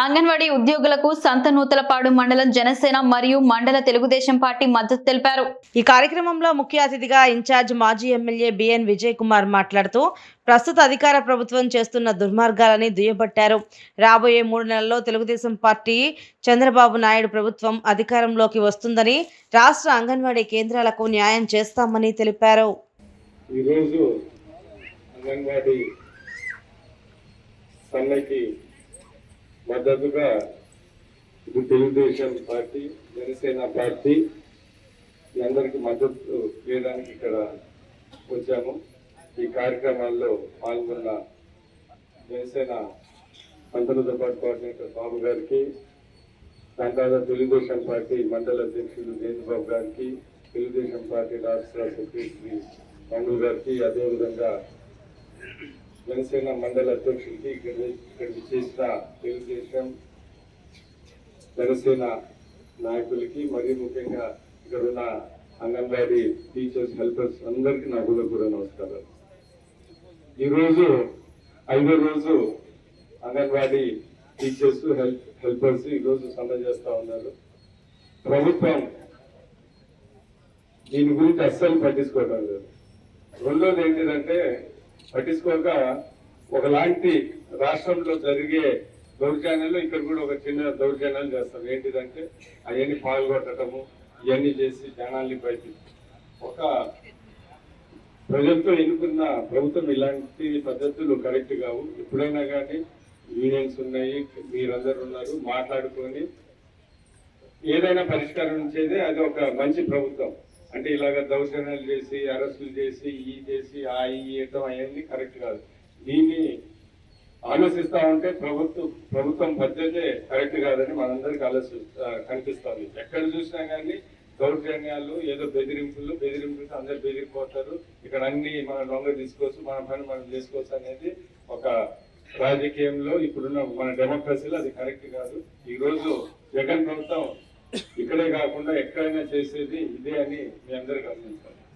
అంగన్వాడీ ఉద్యోగులకు సంతనూతలపాడు మండలం జనసేన మరియు మండల తెలుగుదేశం పార్టీ మద్దతు తెలిపారు. ఈ కార్యక్రమంలో ముఖ్య అతిథిగా ఇన్ఛార్జ్ మాజీ ఎమ్మెల్యే బిఎన్ విజయ్ కుమార్ మాట్లాడుతూ ప్రస్తుత అధికార ప్రభుత్వం చేస్తున్న దుర్మార్గాలని దుయ్యబట్టారు. రాబోయే మూడు నెలల్లో తెలుగుదేశం పార్టీ చంద్రబాబు నాయుడు ప్రభుత్వం అధికారంలోకి వస్తుందని రాష్ట్ర అంగన్వాడీ కేంద్రాలకు న్యాయం చేస్తామని తెలిపారు. ఈరోజు అంగన్వాడీ సమ్మెకి మద్దతుగా ఇది తెలుగుదేశం పార్టీ జనసేన పార్టీ అందరికీ మద్దతు చేయడానికి ఇక్కడ వచ్చాము. ఈ కార్యక్రమాల్లో పాల్గొన్న జనసేన మంత్రులతో పాటు కోఆర్డినేటర్ బాబు గారికి దాని తర్వాత తెలుగుదేశం పార్టీ మండల అధ్యక్షులు జయంతిబాబు గారికి తెలుగుదేశం పార్టీ రాష్ట్ర సెక్రటరీ మంగుల్ గారికి అదేవిధంగా జనసేన మండల అధ్యక్షుడికి ఇక్కడ ఇక్కడ చేసిన తెలుగుదేశం జనసేన నాయకులకి మరి ముఖ్యంగా ఇక్కడ ఉన్న అంగన్వాడీ టీచర్స్ హెల్పర్స్ అందరికీ నా కూడా కూడా నమస్కారాలు. ఈరోజు ఐదో రోజు అంగన్వాడీ టీచర్స్ హెల్ప్ హెల్పర్స్ ఈరోజు సమ్మె చేస్తా ఉన్నారు. ప్రభుత్వం దీని గురించి అస్సలు పట్టించుకోవడం లేదు. రెండోది ఏంటిదంటే పట్టించుకోక ఒకలాంటి రాష్ట్రంలో జరిగే దౌర్జన్యాలు ఇక్కడ కూడా ఒక చిన్న దౌర్జన్యాలు చేస్తాం. ఏంటిదంటే అవన్నీ పాల్గొట్టడము ఇవన్నీ చేసి జనాల్ని బయట ఒక ప్రజలతో ఎన్నుకున్న ప్రభుత్వం ఇలాంటి పద్ధతులు కరెక్ట్ కావు. ఎప్పుడైనా కానీ యూనియన్స్ ఉన్నాయి మీరందరు ఉన్నారు మాట్లాడుకొని ఏదైనా పరిష్కారం ఉంచేదే అది ఒక మంచి ప్రభుత్వం. అంటే ఇలాగ దౌర్జన్యాలు చేసి అరెస్టులు చేసి ఈ చేసి ఆ ఈ అయ్యింది అవన్నీ కరెక్ట్ కాదు. దీన్ని ఆలోచిస్తా ఉంటే ప్రభుత్వం ప్రభుత్వం పద్ధతే కరెక్ట్ కాదని మనందరికి ఆలోచి కనిపిస్తుంది. ఎక్కడ చూసినా కానీ దౌర్జన్యాలు ఏదో బెదిరింపులు బెదిరింపులు అందరు బెదిరిపోతారు. ఇక్కడ అన్ని మన లొంగ తీసుకోవచ్చు మన పని మనం చేసుకోవచ్చు అనేది ఒక రాజకీయంలో ఇప్పుడున్న మన డెమోక్రసీలో అది కరెక్ట్ కాదు. ఈ రోజు జగన్ ప్రభుత్వం ఇక్కడే కాకుండా ఎక్కడైనా చేసేది ఇదే అని మీ అందరు గమనించాలి.